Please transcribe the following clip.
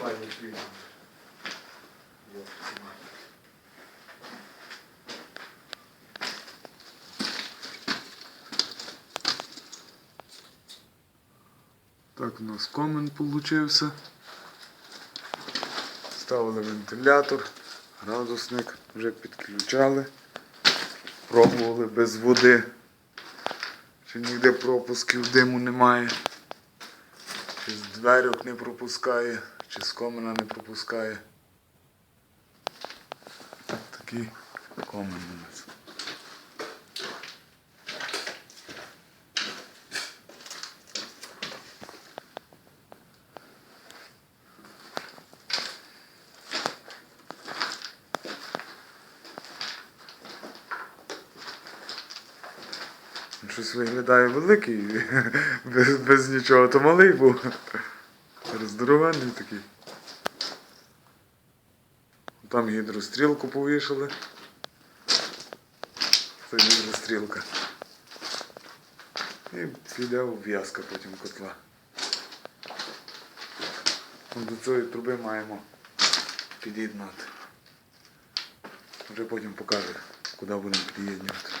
файний фільм. Так, у нас комен получився. Ставили вентилятор, градусник вже підключали. Пробували без води. Чи ніде пропусків диму немає. Чи з дверок не пропускає, чи з комена не пропускає. Такий комен у нас. Щось виглядає великий, без, без нічого, то малий був. Здоровенний такий. Там гідрострілку повішали. Це гідрострілка. І піде в'язка потім котла. До цієї труби маємо під'єднати. Вже потім покаже, куди будемо під'єднувати.